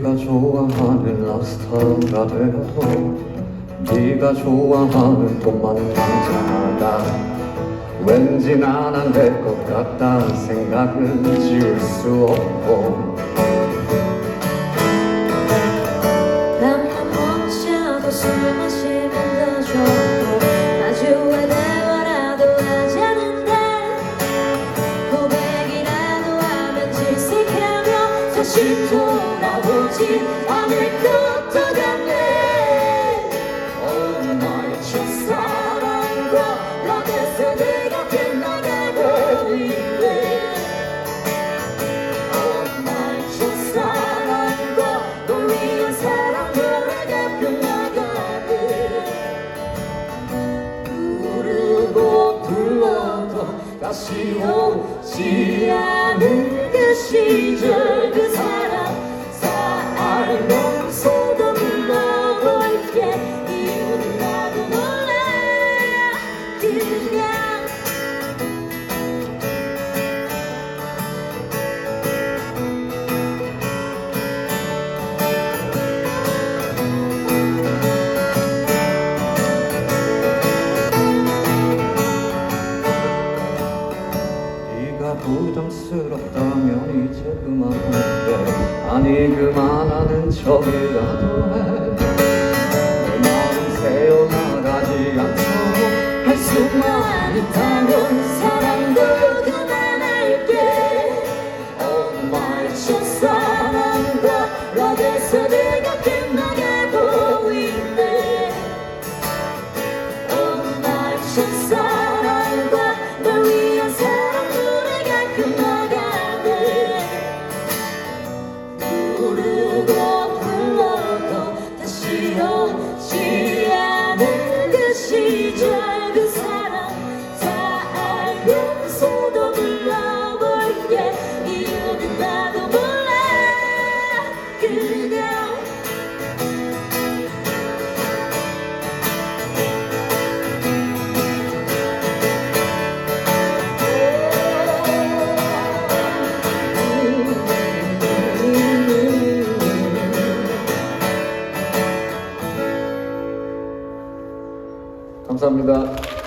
네가 좋아하는 랍스터가 되어도 네가 좋아하는 돈 많은 남자가 왠지 난안될것 같다는 생각은 지울 수 없고. 밤만 멈 돌아오지 않을 것도 같네. Oh my 첫사랑과 너에서 내가 빛나가고 있네. Oh my 첫사랑과 널 위한 사랑 노래가 빛나가네 부르고 불러도 다시 오지 않은 그 시절 부담스럽다면 이제 그만할게. 아니 그만하는 척이라도 해내 마음 새어나가지 않도록 할 수만 있다면 사랑도 그만할게. Oh my 첫사랑과 러브에서 내가 끝나가고 있네 Oh my 첫사랑 감사합니다.